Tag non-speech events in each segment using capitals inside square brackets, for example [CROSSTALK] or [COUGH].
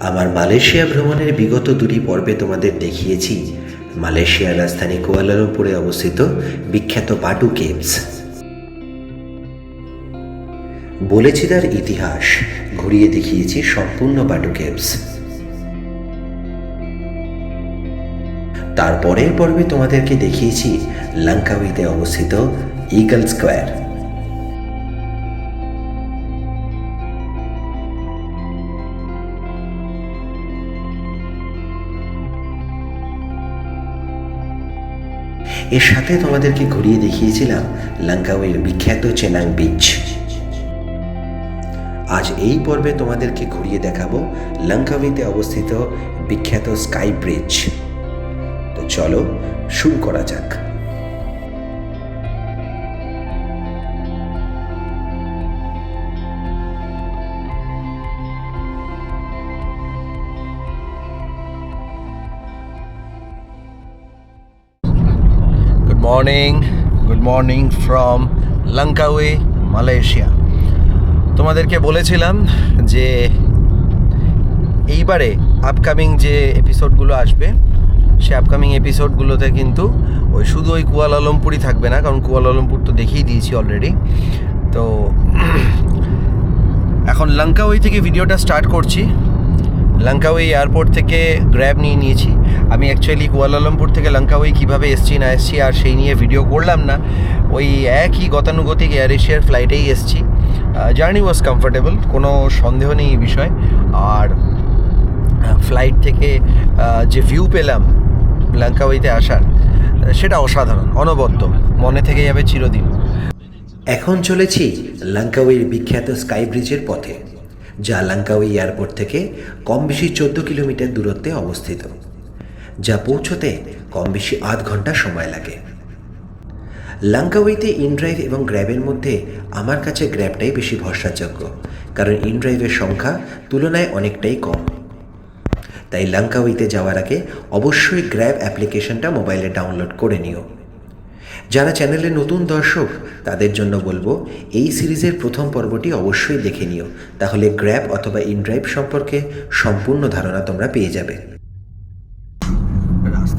আমার মালয়েশিয়া ভ্রমণের বিগত দুটি পর্বে তোমাদের দেখিয়েছি। মালয়েশিয়ার রাজধানী কুয়ালালামপুরে অবস্থিত বিখ্যাত পাটু কেভস। বলেছি তার ইতিহাস, ঘুরিয়ে দেখিয়েছি সম্পূর্ণ পাটু কেভস। তারপরের পর্বে তোমাদেরকে দেখিয়েছি লঙ্কাউইতে অবস্থিত ইগল স্কোয়ার। এর সাথে তোমাদেরকে ঘুরিয়ে দেখিয়েছিলাম লঙ্কাওয়ের বিখ্যাত চেনাং বিচ আজ এই পর্বে তোমাদেরকে ঘুরিয়ে দেখাবো লঙ্কাউইতে অবস্থিত বিখ্যাত স্কাই ব্রিজ। তো চলো শুরু করা যাক। Morning good morning from Langkawi Malaysia তোমাদেরকে বলেছিলাম যে এইবারে আপকামিং যে এপিসোডগুলো আসবে, সে আপকামিং এপিসোডগুলোতে কিন্তু ওই শুধু ওই কুয়ালালামপুরই থাকবে না, কারণ কুয়ালালামপুর তো দেখিয়ে দিয়েছি অলরেডি তো এখন লঙ্কাওই থেকে ভিডিওটা স্টার্ট করছি। লঙ্কাওই এয়ারপোর্ট থেকে গ্র্যাব নিয়ে নিয়েছি। আমি অ্যাকচুয়ালি কুয়ালালামপুর থেকে লঙ্কাওই কীভাবে এসছি না এসছি আর সেই নিয়ে ভিডিও করলাম না। ওই একই গতানুগতিক এয়ার এশিয়ার ফ্লাইটেই এসছি। জার্নি ওয়াজ কমফোর্টেবল কোনো সন্দেহ নেই এই বিষয়। আর ফ্লাইট থেকে যে ভিউ পেলাম লঙ্কাওইতে আসার, সেটা অসাধারণ, অনবদ্য, মনে থেকে যাবে চিরদিন। এখন চলেছি লঙ্কাওয়ের বিখ্যাত স্কাই ব্রিজের পথে, যা লঙ্কাওয়ে এয়ারপোর্ট থেকে কম বেশি চোদ্দ কিলোমিটার দূরত্বে অবস্থিত। যা পৌঁছতে কম বেশি আধ ঘণ্টা সময় লাগে। লঙ্কাওয়েতে ইনড্রাইভ এবং গ্র্যাবের মধ্যে আমার কাছে গ্র্যাবটাই বেশি ভরসাযোগ্য, কারণ ইনড্রাইভের সংখ্যা তুলনায় অনেকটাই কম। তাই লঙ্কাওয়েতে যাওয়ার আগে অবশ্যই গ্র্যাব অ্যাপ্লিকেশনটা মোবাইলে ডাউনলোড করে নিও। যারা চ্যানেলে নতুন দর্শক, তাদের জন্য বলব, এই সিরিজের প্রথম পর্বটি অবশ্যই দেখে নিও, তাহলে গ্র্যাব অথবা ইনড্রাইভ সম্পর্কে সম্পূর্ণ ধারণা তোমরা পেয়ে যাবে।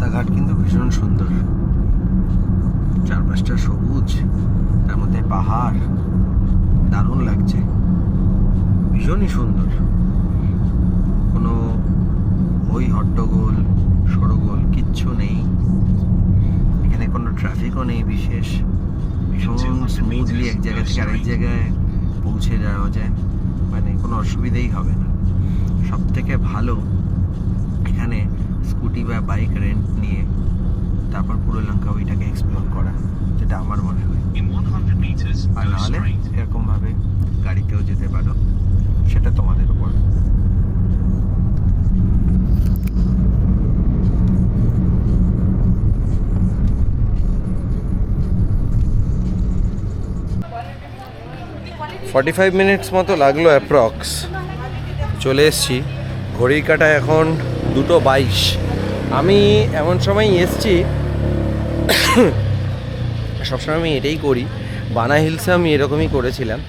রাস্তাঘাট কিন্তু ভীষণ সুন্দর। চারপাশটা সবুজ তার মধ্যে পাহাড় দারুণ লাগছে। ভীষণই সুন্দর। কোনো ওই হট্টগোল সড়গোল কিচ্ছু নেই। এখানে কোনো ট্রাফিকও নেই বিশেষ। ভীষণ স্মুথলি এক জায়গা থেকে আরেক জায়গায় পৌঁছে যাওয়া যায়। মানে কোনো অসুবিধেই হবে না। সব থেকে ভালো এখানে স্কুটি বা বাইক রেন্ট নিয়ে তারপর পুরো লঙ্কা ওইটাকে এক্সপ্লোর করা যেটা আমার মনে হয়। In 100 meters, আর নাহলে এরকমভাবে গাড়িতেও যেতে পারো সেটা তোমাদের উপর। ফর্টি ফাইভ মিনিটস মতো লাগল অ্যাপ্রক্স চলে এসছি। ঘড়ির কাটা এখন দুটো বাইশ। আমি এমন সময় এসছি, সবসময় আমি এটাই করি। বানা হিলসে আমি এরকমই করেছিলাম।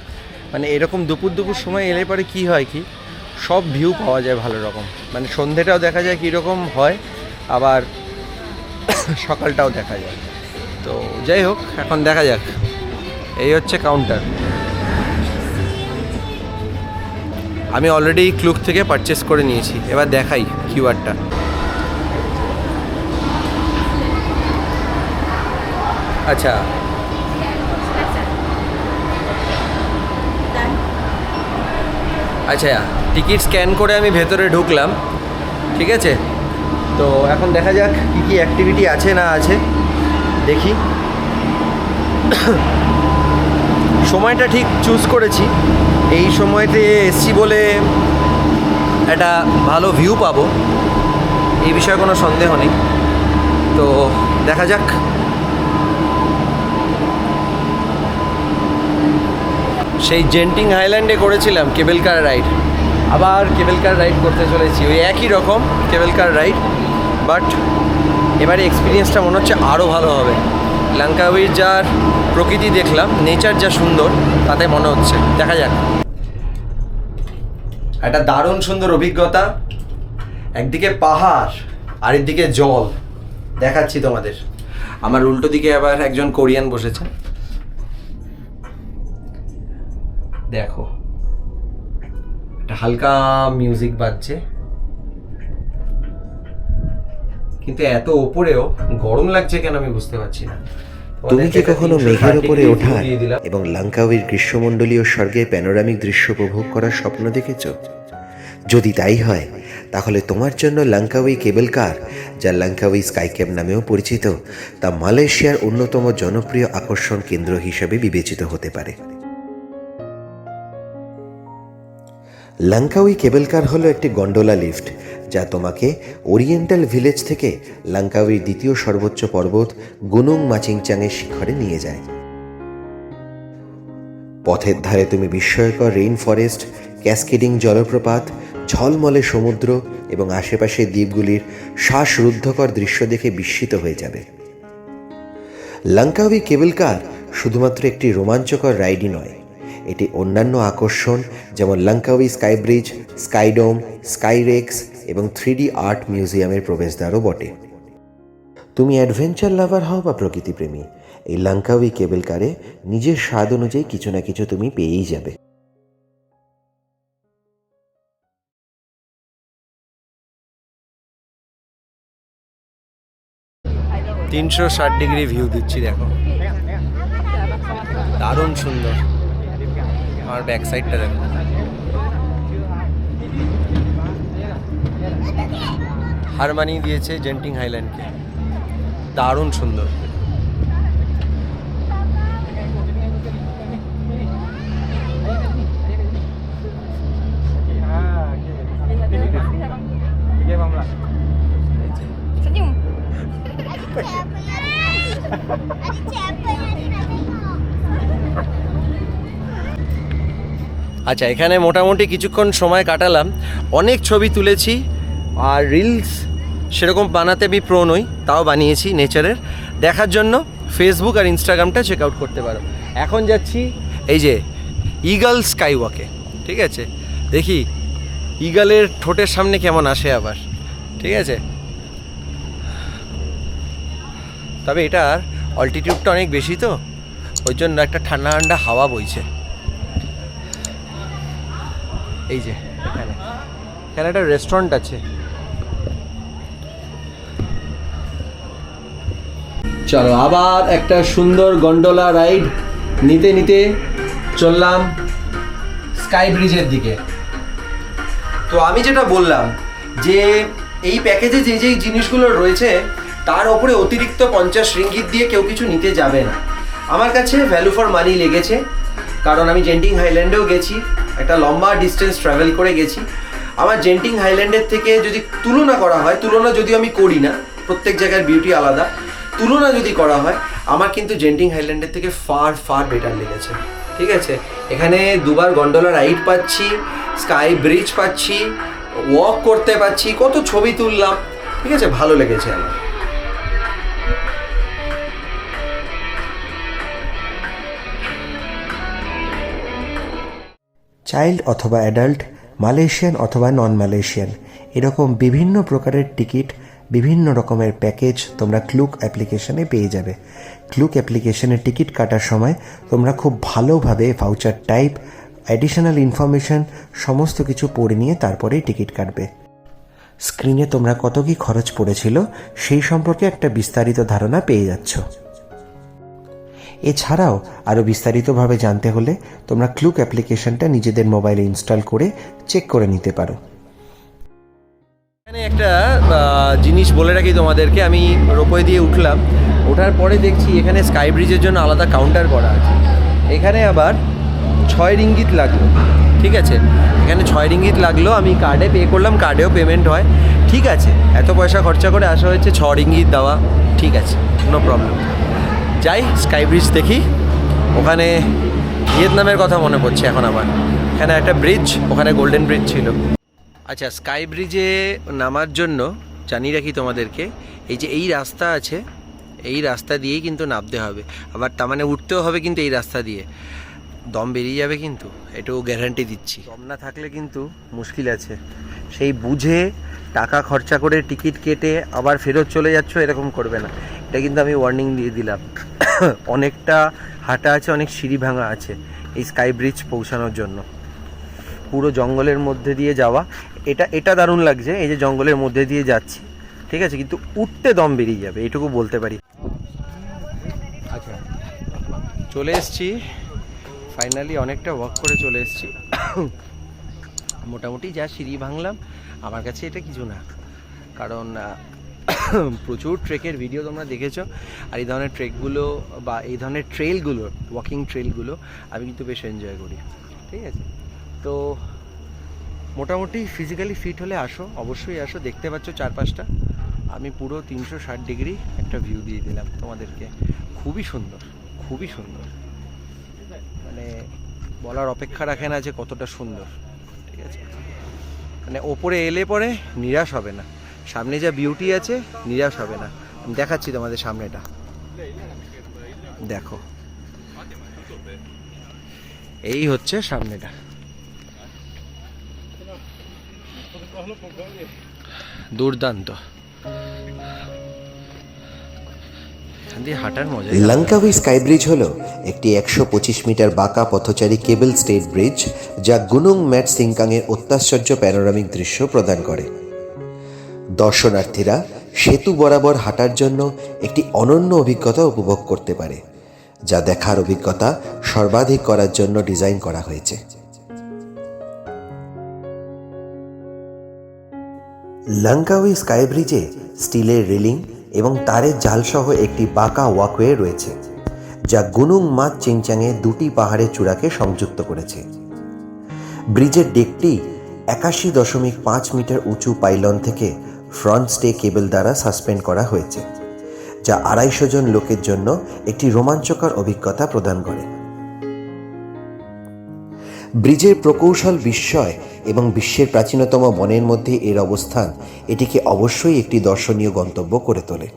মানে এরকম দুপুর দুপুর সময় এলে পরে কি হয় কি, সব ভিউ পাওয়া যায় ভালো রকম। মানে সন্ধেটাও দেখা যায় কীরকম হয়, আবার সকালটাও দেখা যায়। তো যাই হোক, এখন দেখা যাক। এই হচ্ছে কাউন্টার আমি অলরেডি ক্লুক থেকে পারচেস করে নিয়েছি। এবার দেখাই কিউআরটা আচ্ছা। আচ্ছা টিকিট স্ক্যান করে আমি ভেতরে ঢুকলাম, ঠিক আছে? তো এখন দেখা যাক কী কী অ্যাক্টিভিটি আছে না আছে, দেখি। সময়টা ঠিক চুজ করেছি। এই সময়তে এসছি বলে একটা ভালো ভিউ পাবো। এই বিষয়ে কোনো সন্দেহ নেই। তো দেখা যাক সেই জেন্টিং হাইল্যান্ডে করেছিলাম কেবল কার রাইড। আবার কেবল কার রাইড করতে চলেছি। ওই একই রকম কেবল কার রাইড, বাট এবারে এক্সপিরিয়েন্সটা মনে হচ্ছে আরও ভালো হবে। লঙ্কাউইর যার প্রকৃতি দেখলাম নেচার যা সুন্দর, তাতে মনে হচ্ছে। দেখা যাক। একটা দারুণ সুন্দর অভিজ্ঞতা, একদিকে পাহাড় আর একদিকে জল। দেখাচ্ছি তোমাদের। আমার উল্টো দিকে আবার একজন কোরিয়ান বসেছে। হালকা মিউজিক বাজছে। কিন্তু এত ওপরেও গরম লাগছে কেন আমি বুঝতে পারছি না। তুমি কি কখনো মেঘের উপরে ওঠা। এবং লাঙ্কাউইর গ্রীষ্মমণ্ডলীয় স্বর্গের প্যানোরামিক দৃশ্য উপভোগ করার স্বপ্ন দেখেছ? যদি তাই হয় তাহলে তোমার জন্য লাঙ্কাউই কেবল কার যা লাঙ্কাউই স্কাইক্যাব নামেও পরিচিত তা মালয়েশিয়ার অন্যতম জনপ্রিয় আকর্ষণ কেন্দ্র হিসেবে বিবেচিত হতে পারে। লাঙ্কাউই কেবল কার হলো একটি গন্ডোলা লিফট, যা তোমাকে ওরিয়েন্টাল ভিলেজ থেকে লাঙ্কাউইর দ্বিতীয় সর্বোচ্চ পর্বত গুনুং মাচিংচাংয়ের শিখরে নিয়ে যায়। পথের ধারে তুমি বিস্ময়কর রেইন ফরেস্ট ক্যাসকেডিং জলপ্রপাত, ঝলমলে সমুদ্র এবং আশেপাশের দ্বীপগুলির শ্বাসরুদ্ধকর দৃশ্য দেখে বিস্মিত হয়ে যাবে। লঙ্কাউই কেবল কার শুধুমাত্র একটি রোমাঞ্চকর রাইডই নয় এটি অন্যান্য আকর্ষণ, যেমন Langkawi sky bridge SkyDome SkyRex এবং থ্রি আর্ট মিউজিয়ামের প্রবেশদ্বারও বটে। তুমি অ্যাডভেঞ্চার লাভার হও বা প্রকৃতিপ্রেমী। এই লঙ্কাউই কেবল কারে নিজের স্বাদ অনুযায়ী কিছু না কিছু তুমি পেয়েই যাবে। তিনশো ষাট ডিগ্রি ভিউ দিচ্ছি দেখো। দারুণ সুন্দর। আমার ব্যাক সাইডটা দেখো। হার মানিয়ে দিয়েছে জেন্টিং হাইল্যান্ডকে। দারুণ সুন্দর। আচ্ছা এখানে মোটামুটি কিছুক্ষণ সময় কাটালাম। অনেক ছবি তুলেছি, আর রিলস সেরকম বানাতে আমি প্রো নই, তাও বানিয়েছি নেচারের দেখার জন্য ফেসবুক আর ইনস্টাগ্রামটা চেক আউট করতে পারো। এখন যাচ্ছি এই যে ইগল স্কাই ওয়াকে ঠিক আছে? দেখি ইগলের ঠোঁটের সামনে কেমন আসে আবার, ঠিক আছে? তবে এটার অল্টিটিউডটা অনেক বেশি তো, ওই জন্য একটা ঠান্ডা ঠান্ডা হাওয়া বইছে। এই যে এখানে এখানে একটা রেস্টুরেন্ট আছে। চলো, আবার একটা সুন্দর গন্ডোলা রাইড নিতে নিতে চললাম স্কাই ব্রিজের দিকে। তো আমি যেটা বললাম যে, এই প্যাকেজে যে যেই জিনিসগুলো রয়েছে, তার ওপরে অতিরিক্ত পঞ্চাশ রিঙ্গিত দিয়ে কেউ কিছু নিতে যাবে না। আমার কাছে ভ্যালু ফর মানি লেগেছে, কারণ আমি জেন্টিং হাইল্যান্ডেও গেছি। একটা লম্বা ডিস্টেন্স ট্রাভেল করে গেছি। আমার জেন্টিং হাইল্যান্ডের থেকে যদি তুলনা করা হয়, তুলনা যদিও আমি করি না, প্রত্যেক জায়গার বিউটি আলাদা, তুলনা যদি করা হয়, আমার কিন্তু জেন্টিং হাইল্যান্ডের থেকে ফার ফার বেটার লেগেছে। ঠিক আছে? এখানে দুবার গন্ডোলা রাইড পাচ্ছি স্কাই ব্রিজ পাচ্ছি ওয়াক করতে পাচ্ছি, কত ছবি তুললাম। ঠিক আছে? ভালো লেগেছে আমার। চাইল্ড অথবা অ্যাডাল্ট, মালয়েশিয়ান অথবা নন মালয়েশিয়ান এরকম বিভিন্ন প্রকারের টিকিট, বিভিন্ন রকমের প্যাকেজ তোমরা ক্লুক অ্যাপ্লিকেশনে পেয়ে যাবে। ক্লুক অ্যাপ্লিকেশনে টিকিট কাটার সময় তোমরা খুব ভালোভাবে ভাউচার টাইপ অ্যাডিশনাল ইনফরমেশন সমস্ত কিছু পড়ে নিয়ে তারপরেই টিকিট কাটবে। স্ক্রিনে তোমরা কত কী খরচ পড়েছিল সেই সম্পর্কে একটা বিস্তারিত ধারণা পেয়ে যাচ্ছ। এছাড়াও আরও বিস্তারিতভাবে জানতে হলে তোমরা ক্লুক অ্যাপ্লিকেশনটা নিজেদের মোবাইলে ইনস্টল করে চেক করে নিতে পারো। এখানে একটা জিনিস বলে রাখি তোমাদেরকে, আমি রোপওয়ে দিয়ে উঠলাম, ওঠার পরে দেখছি এখানে স্কাই ব্রিজের জন্য আলাদা কাউন্টার করা আছে। এখানে আবার ছয় রিঙ্গিত লাগল, ঠিক আছে? এখানে ছয় রিঙ্গিত লাগল, আমি কার্ডে পে করলাম কার্ডেও পেমেন্ট হয়। ঠিক আছে, এত পয়সা খরচা করে আসা হয়েছে, ছ রিঙ্গিত দেওয়া, ঠিক আছে কোনো প্রবলেম যাই স্কাই ব্রিজ দেখি। ওখানে ভিয়েতনামের কথা মনে পড়ছে এখন আবার। এখানে একটা ব্রিজ ওখানে গোল্ডেন ব্রিজ ছিল। আচ্ছা স্কাই ব্রিজে নামার জন্য জানিয়ে রাখি তোমাদেরকে, এই যে এই রাস্তা আছে, এই রাস্তা দিয়েই কিন্তু নামতে হবে। আবার তার মানে উঠতেও হবে কিন্তু এই রাস্তা দিয়ে। দম বেরিয়ে যাবে কিন্তু এটাও গ্যারান্টি দিচ্ছি। দম না থাকলে কিন্তু মুশকিল আছে। সেই বুঝে টাকা খরচা করে টিকিট কেটে আবার ফেরত চলে যাচ্ছ, এরকম করবে না। এটা কিন্তু আমি ওয়ার্নিং দিয়ে দিলাম। [COUGHS] অনেকটা হাঁটা আছে, অনেক সিঁড়ি ভাঙা আছে এই স্কাই ব্রিজ পৌঁছানোর জন্য। পুরো জঙ্গলের মধ্যে দিয়ে যাওয়া, এটা এটা দারুণ লাগছে, এই যে জঙ্গলের মধ্যে দিয়ে যাচ্ছি। ঠিক আছে, কিন্তু উঠতে দম বেরিয়ে যাবে এইটুকু বলতে পারি। আচ্ছা চলে এসছি। ফাইনালি অনেকটা ওয়াক করে চলে এসছি। মোটামুটি যা সিঁড়ি ভাঙলাম, আমার কাছে এটা কিছু না। কারণ প্রচুর ট্রেকের ভিডিও তোমরা দেখেছ, আর এই ধরনের ট্রেকগুলো বা এই ধরনের ট্রেলগুলো ওয়াকিং ট্রেলগুলো, আমি কিন্তু বেশ এনজয় করি। ঠিক আছে? তো, মোটামুটি ফিজিক্যালি ফিট হলে আসো, অবশ্যই আসো, দেখতে পাচ্ছ চারপাশটা। আমি পুরো তিনশো ষাট ডিগ্রি একটা ভিউ দিয়ে দিলাম তোমাদেরকে। খুবই সুন্দর খুবই সুন্দর। মানে বলার অপেক্ষা রাখে না যে কতটা সুন্দর। আছে। মানে ওপরে এলে পরে নিরাশ হবে না। সামনে যা বিউটি আছে, নিরাশ হবে না। আমি দেখাচ্ছি তোমাদের সামনেটা। দেখো। এই হচ্ছে সামনেটা। দুর্দান্ত। লঙ্কাউই স্কাই ব্রিজ হল একটি একশো পঁচিশ মিটার বাঁকা পথচারী কেবল স্টেট ব্রিজ যা গুনুং ম্যাট সিংকাংয়ের অত্যাশ্চর্য প্যানোরামিক দৃশ্য প্রদান করে। দর্শনার্থীরা সেতু বরাবর হাঁটার জন্য একটি অনন্য অভিজ্ঞতা উপভোগ করতে পারে, যা দেখার অভিজ্ঞতা সর্বাধিক করার জন্য ডিজাইন করা হয়েছে। লঙ্কাউই স্কাই ব্রিজে স্টিলের রেলিং এবং তারের জালসহ একটি বাঁকা ওয়াকওয়ে রয়েছে, যা গুনুং মাছ চিংচাংয়ে দুটি পাহাড়ের চূড়াকে সংযুক্ত করেছে। ব্রিজের ডেকটি একাশি দশমিক পাঁচ মিটার উঁচু পাইলন থেকে ফ্রন্ট স্টে কেবল দ্বারা সাসপেন্ড করা হয়েছে, যা আড়াইশো জন লোকের জন্য একটি রোমাঞ্চকর অভিজ্ঞতা প্রদান করে। ব্রিজের প্রকৌশল বিস্ময় এবং বিশ্বের প্রাচীনতম বনের মধ্যে এর অবস্থান এটিকে অবশ্যই একটি দর্শনীয় গন্তব্য করে তোলে।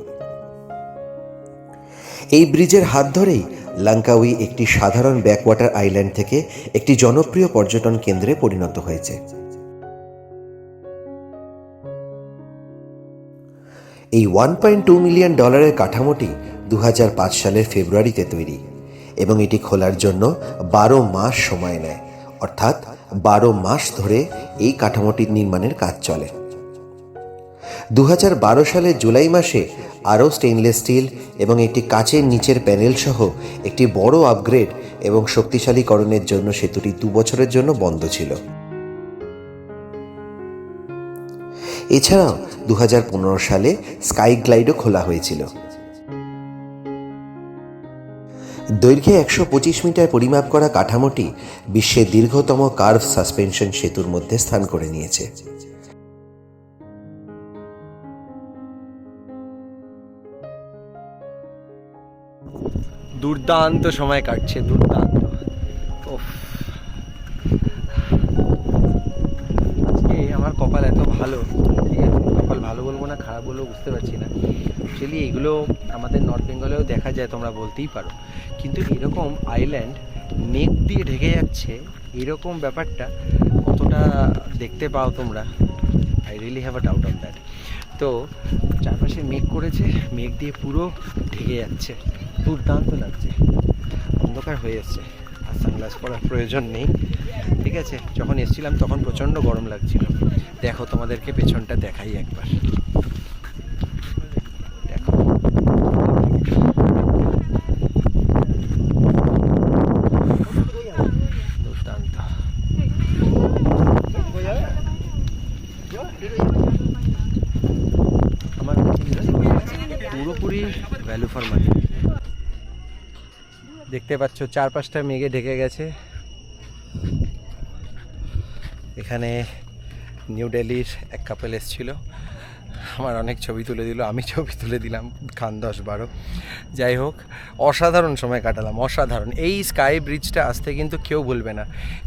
এই ব্রিজের হাত ধরেই লাঙ্কাউই একটি সাধারণ ব্যাকওয়াটার আইল্যান্ড থেকে একটি জনপ্রিয় পর্যটন কেন্দ্রে পরিণত হয়েছে। এই ওয়ান পয়েন্ট টু মিলিয়ন ডলারের কাঠামোটি দু হাজার পাঁচ সালের ফেব্রুয়ারিতে তৈরি এবং এটি খোলার জন্য বারো মাস সময় নেয়। অর্থাৎ বারো মাস ধরে এই কাঠামোটির নির্মাণের কাজ চলে। দু সালের জুলাই মাসে আরও স্টেইনলেস স্টিল এবং একটি কাচের নিচের প্যানেল সহ একটি বড় আপগ্রেড এবং শক্তিশালীকরণের জন্য সেতুটি দু বছরের জন্য বন্ধ ছিল। এছাড়াও দু হাজার পনেরো সালে স্কাই গ্লাইডও খোলা হয়েছিল। দৈর্ঘ্যে একশো পঁচিশ মিটার পরিমাপ করা কাঠামোটি বিশ্বের দীর্ঘতম কার্ভ সাসপেনশন সেতুর মধ্যে স্থান করে নিয়েছে। দুর্দান্ত সময় কাটছে, দুর্দান্ত। আজকে আমার কপাল এত ভালো, ঠিক আছে? ভালো বলব না, খারাপ বলব বুঝতে পারছি না। অ্যাকচুয়ালি এগুলো আমাদের নর্থ বেঙ্গলেও দেখা যায়, তোমরা বলতেই পারো। কিন্তু এরকম আইল্যান্ড মেঘ দিয়ে ঢেকে যাচ্ছে, এরকম ব্যাপারটা কতটা দেখতে পাও তোমরা? I really have a doubt on that তো, চারপাশে মেঘ করেছে, মেঘ দিয়ে পুরো ঢেকে যাচ্ছে। দুর্দান্ত লাগছে। অন্ধকার হয়ে যাচ্ছে। আর সানগ্লাস পরার প্রয়োজন নেই। ঠিক আছে? যখন এসছিলাম তখন প্রচণ্ড গরম লাগছিল। দেখো তোমাদেরকে পেছনটা দেখাই একবার। আমার পুরোপুরি ভ্যালু ফর দেখতে পাচ্ছ, চারপাশটা মেঘে ঢেকে গেছে। এখানে নিউ দিল্লির এক কাপেল এসেছিল। আমার অনেক ছবি তুলে দিল, আমি ছবি তুলে দিলাম খান দশ বারো। যাই হোক, অসাধারণ সময় কাটালাম, অসাধারণ। এই স্কাই ব্রিজটা আসতে কিন্তু কেউ বলবে না।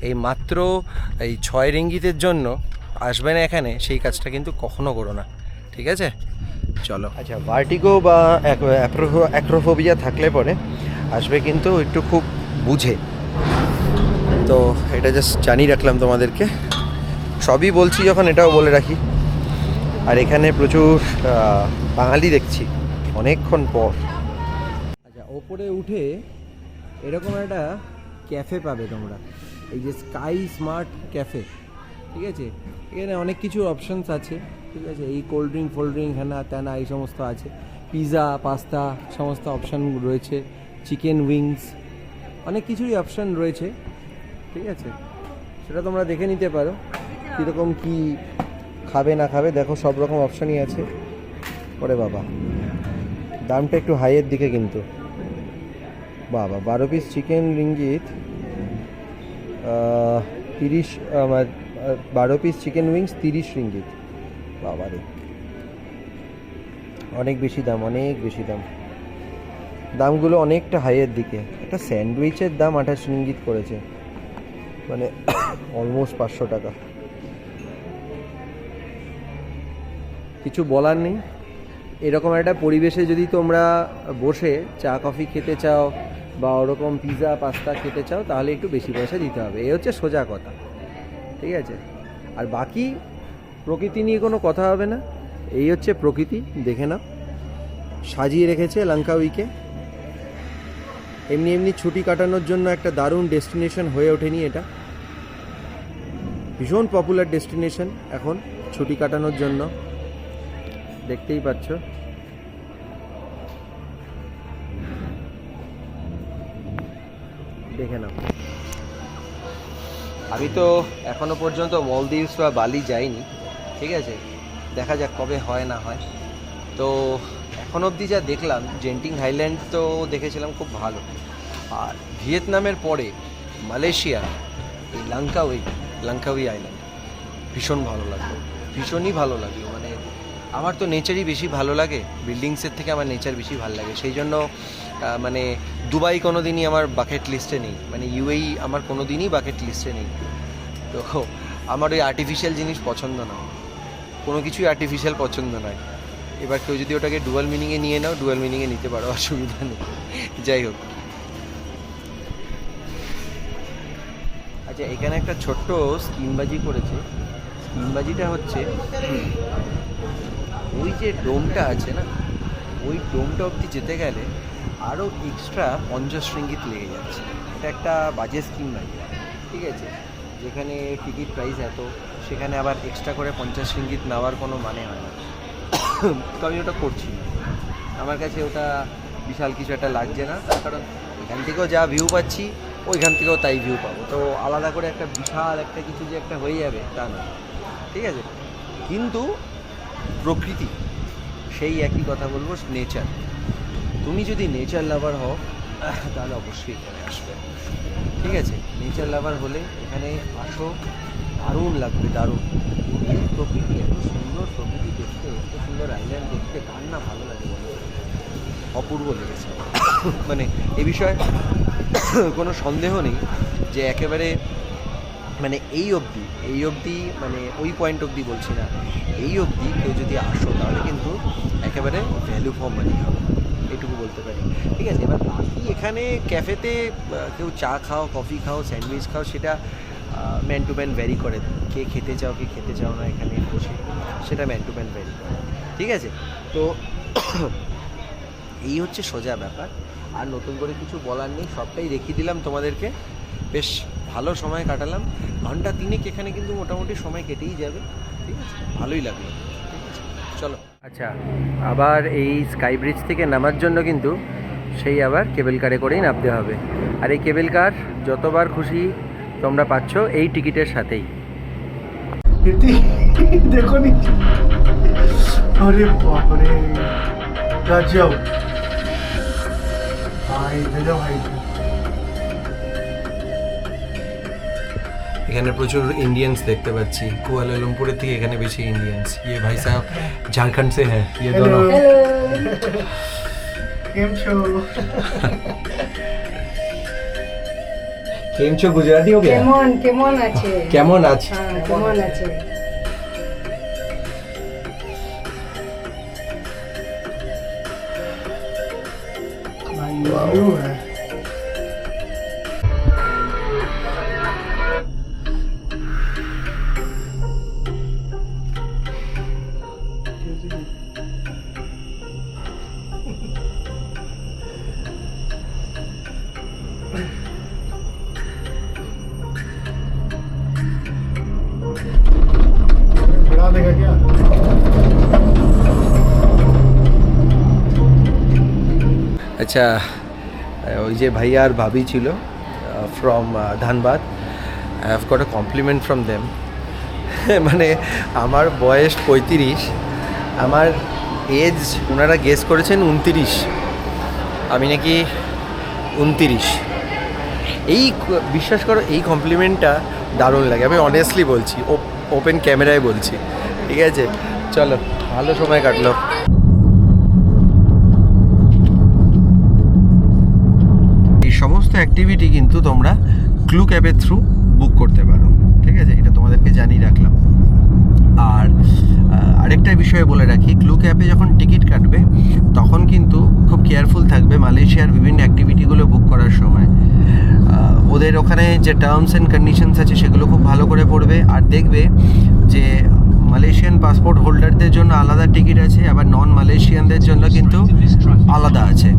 এই মাত্র এই ছয় রিঙ্গিতের জন্য আসবে না এখানে, সেই কাজটা কিন্তু কখনো করো না। ঠিক আছে? চলো। আচ্ছা ভার্টিগো বা অ্যাক্রোফোবিয়া থাকলে পরে আসবে কিন্তু একটু খুব বুঝে। তো এটা জাস্ট জানিয়ে রাখলাম তোমাদেরকে। সবই বলছি যখন, এটাও বলে রাখি। আর এখানে প্রচুর বাঙালি দেখছি, অনেকক্ষণ পর। আচ্ছা ওপরে উঠে এরকম একটা ক্যাফে পাবে তোমরা। এই যে স্কাই স্মার্ট ক্যাফে, ঠিক আছে? এখানে অনেক কিছু অপশনস আছে, ঠিক আছে? এই কোল্ড ড্রিঙ্ক, ফোল্ড ড্রিঙ্ক, হ্যানা ত্যানা, এই সমস্ত আছে। পিৎজা পাস্তা, সমস্ত অপশান রয়েছে। চিকেন উইংস, অনেক কিছুই অপশান রয়েছে, ঠিক আছে? সেটা তোমরা দেখে নিতে পারো। কীরকম কি খাবে না খাবে, দেখো সব রকম অপশানই আছে। ওরে বাবা। দামটা একটু হাইয়ের দিকে কিন্তু। বাবা, বারো পিস চিকেন রিঙ্গিত তিরিশ আমার বারো পিস চিকেন উইংস তিরিশ রিঙ্গিত বাবা রে। অনেক বেশি দাম, অনেক বেশি দাম। দামগুলো অনেকটা হাইয়ের দিকে। একটা স্যান্ডউইচের দাম আঠাশ রিঙ্গিত করেছে। মানে [COUGHS] অলমোস্ট পাঁচশো টাকা। কিছু বলার নেই। এরকম একটা পরিবেশে যদি তোমরা বসে চা, কফি খেতে চাও বা ওরকম পিৎজা পাস্তা খেতে চাও, তাহলে একটু বেশি পয়সা দিতে হবে। এই হচ্ছে সোজা কথা। ঠিক আছে? আর বাকি প্রকৃতি নিয়ে কোনো কথা হবে না। এই হচ্ছে প্রকৃতি, দেখে নাও। সাজিয়ে রেখেছে লঙ্কা উইকে। এমনি এমনি ছুটি কাটানোর জন্য একটা দারুণ ডেস্টিনেশন হয়ে ওঠেনি এটা। ভীষণ পপুলার ডেস্টিনেশন এখন ছুটি কাটানোর জন্য। দেখতেই পাচ্ছ। দেখে নাও। আমি তো এখনও পর্যন্ত মলদ্বীপস বা বালি যাইনি, ঠিক আছে? দেখা যাক কবে হয় না হয়। তো এখন অবধি যা দেখলাম, জেন্টিং হাইল্যান্ড তো দেখেছিলাম খুব ভালো। আর ভিয়েতনামের পরে মালয়েশিয়া, এই লাঙ্কাউই লাঙ্কাউই আইল্যান্ড ভীষণ ভালো লাগল, ভীষণই ভালো লাগল। আমার তো নেচারই বেশি ভালো লাগে বিল্ডিংসের থেকে আমার নেচার বেশি ভালো লাগে। সেই জন্য মানে দুবাই কোনো দিনই আমার বাকেট লিস্টে নেই। মানে ইউএই আমার কোনো দিনই বাকেট লিস্টে নেই। তো আমার ওই আর্টিফিশিয়াল জিনিস পছন্দ না। কোনো কিছুই আর্টিফিশিয়াল পছন্দ নয়। এবার কেউ যদি ওটাকে ডুয়াল মিনিংয়ে নিয়ে নাও ডুয়াল মিনিংয়ে নিতে পারো, অসুবিধা নেই। যাই হোক। আচ্ছা এখানে একটা ছোট্ট স্কিমবাজি করেছে। স্কিমবাজিটা হচ্ছে যে ডোমটা আছে না, ওই ডোমটা অবধি যেতে গেলে আরও এক্সট্রা পঞ্চাশ রিঙ্গিত লেগে যাচ্ছে। এটা একটা বাজে স্কিম বাজি ঠিক আছে? যেখানে টিকিট প্রাইস এত, সেখানে আবার এক্সট্রা করে পঞ্চাশ রিঙ্গিত নেওয়ার কোনো মানে হয় না। তো আমি ওটা করছি। না আমার কাছে ওটা বিশাল কিছু একটা লাগছে না, তার কারণ এখান থেকেও যা ভিউ পাচ্ছি, ওইখান থেকেও তাই ভিউ পাবো। তো আলাদা করে একটা বিশাল একটা কিছু যে একটা হয়ে যাবে, তা না ঠিক আছে? কিন্তু প্রকৃতি সেই একই কথা বলব নেচার তুমি যদি নেচার লাভার হও, তাহলে অবশ্যই এখানে আসবে। ঠিক আছে? নেচার লাভার হলে এখানে আসো, দারুণ লাগবে, দারুণ। প্রকৃতি এত সুন্দর, প্রকৃতি দেখতে এত সুন্দর আইল্যান্ড দেখতে, কার না ভালো লাগে বলো? অপূর্ব লেগেছে। মানে এ বিষয়ে কোনো সন্দেহ নেই যে একেবারে মানে এই অবধি এই অবধি মানে ওই পয়েন্ট অবধি বলছি না। এই অবধি কেউ যদি আসো, তাহলে কিন্তু একেবারে ভ্যালু ফর মানি হবে। এটুকু বলতে পারি। ঠিক আছে, এবার বাকি এখানে ক্যাফেতে কেউ চা খাও কফি খাও স্যান্ডউইচ খাও, সেটা ম্যান টু ম্যান ভ্যারি করে। কে খেতে চাও, কে খেতে চাও না এখানে বসে, সেটা ম্যান টু ম্যান ভ্যারি করে। ঠিক আছে, তো এই হচ্ছে সোজা ব্যাপার। আর নতুন করে কিছু বলার নেই, সবটাই দেখিয়ে দিলাম তোমাদেরকে। বেশ। ভালো সময় কাটালাম। ঘণ্টা তিনেক এখানে কিন্তু মোটামুটি সময় কেটেই যাবে। ঠিক আছে? ভালোই লাগল। চলো। আচ্ছা আবার এই স্কাই ব্রিজ থেকে নামার জন্য কিন্তু সেই আবার কেবেল কারে করেই নামতে হবে। আর এই কেবেল কার যতবার খুশি তোমরা পাচ্ছ এই টিকিটের সাথেই। দেখো নি আরে বাপরে। গাজাও ভাই ভাই। এখানে প্রচুর ইন্ডিয়ান্স দেখতে পাচ্ছি। কুয়ালালামপুরের থেকে এখানে বেশি ইন্ডিয়ান্স ইয়ে ভাই সাহেব ঝাড়খণ্ড সে হ্যাঁ ইয়ে দোনো કેમ છો કેમ છો আচ্ছা ওই যে ভাইয়া আর ভাবি ছিল from Dhanbad. I have got a compliment from them মানে আমার বয়স পঁয়ত্রিশ, আমার এজ ওনারা গেস করেছেন উনতিরিশ। আমি নাকি উনতিরিশ। এই বিশ্বাস করো, এই কমপ্লিমেন্টটা দারুণ লাগে। আমি অনেস্টলি বলছি ওপেন ক্যামেরায় বলছি। ঠিক আছে? চলো, ভালো সময় কাটলো। অ্যাক্টিভিটি কিন্তু তোমরা ক্লু ক্যাবের থ্রু বুক করতে পারো। ঠিক আছে? এটা তোমাদেরকে জানিয়ে রাখলাম। আর আরেকটা বিষয়ে বলে রাখি ক্লু ক্যাবে যখন টিকিট কাটবে, তখন কিন্তু খুব কেয়ারফুল থাকবে মালয়েশিয়ার বিভিন্ন অ্যাক্টিভিটিগুলো বুক করার সময়। ওদের ওখানে যে টার্মস অ্যান্ড কন্ডিশনস আছে, সেগুলো খুব ভালো করে পড়বে আর দেখবে যে মালয়েশিয়ান পাসপোর্ট হোল্ডারদের জন্য আলাদা টিকিট আছে, আবার নন মালয়েশিয়ানদের জন্য কিন্তু আলাদা আছে।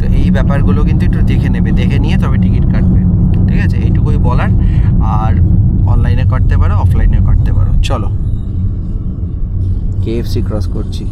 তো এই ব্যাপারগুলো কিন্তু একটু দেখে নেবে। দেখে নিয়ে তবে টিকিট কাটবে। ঠিক আছে? এইটুকুই বলার। আর অনলাইনে কাটতে পারো অফলাইনে কাটতে পারো। চলো। কেএফসি ক্রস করছি।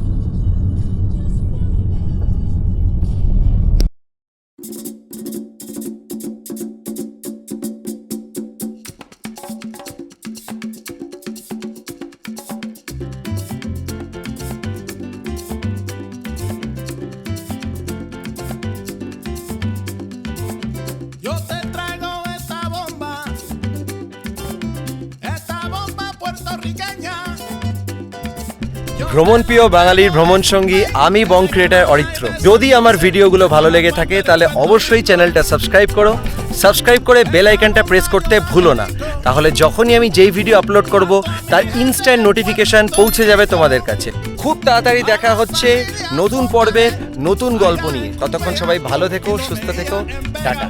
ভ্রমণ প্রিয় বাঙালির ভ্রমণ সঙ্গী আমি বং ক্রিয়েটার অরিত্র। যদি আমার ভিডিওগুলো ভালো লেগে থাকে, তাহলে অবশ্যই চ্যানেলটা সাবস্ক্রাইব করো। সাবস্ক্রাইব করে বেল আইকনটা প্রেস করতে ভুলো না। তাহলে যখনই আমি যেই ভিডিও আপলোড করব, তার ইনস্ট্যান্ট নোটিফিকেশন পৌঁছে যাবে তোমাদের কাছে। খুব তাড়াতাড়ি দেখা হচ্ছে নতুন পর্বের নতুন গল্প নিয়ে। ততক্ষণ সবাই ভালো থেকো, সুস্থ থেকো। টাটা।